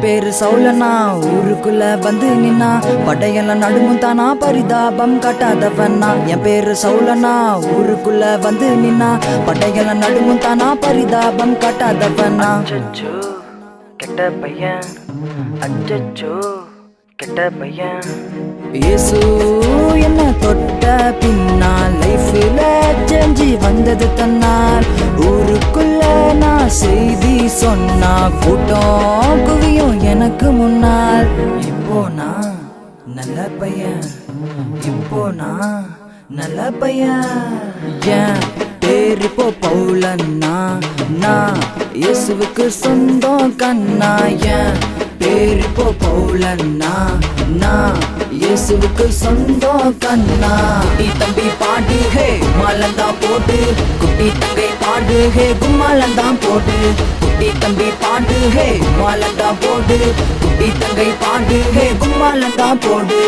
பேரு சௌலனா ஊருக்குள்ள வந்து நின்னா. படையெல்லாம் நடுங்கும் தானா பரிதாபம் காட்டாதவனா என் பேரு சௌலனா ஊருக்குள்ள வந்து நின்னா. படையெல்லாம் நடுங்கும் தானா பரிதாபம் காட்டாதவனா கெட்ட பையன். அச்சச்சோ கெட்ட பையன். இயேசு என்ன தொட்ட பின்னால்? லைஃப்ல செஞ்சு வந்தது தன்னால். ஊருக்குள்ள நான் செய்தி சொன்னா கூட்டம் குவியும் எனக்கு முன்னால். இப்போ நான் நல்ல பையன். இப்போ நான் நல்ல பையன். ஏன்? பேர் இப்போ பவுலன்னா நான் இயேசுவுக்கு சொந்தம் கண்ணா. ஏன்? பேர் இப்போ பவுலன்னா நான் இயேசுவுக்கு சொந்தம் கண்ணா. குட்டி தம்பி பாடு ஹே கும்மாலந்தா போட்டு குட்டி தங்கை பாடு ஹே கும்மாலந்தான் போட்டு குட்டி தம்பி பாண்டு ஹே கும்மாலங்கா போடு. குட்டி தங்கை பாண்டு ஹே கும்மாலங்கா போடு.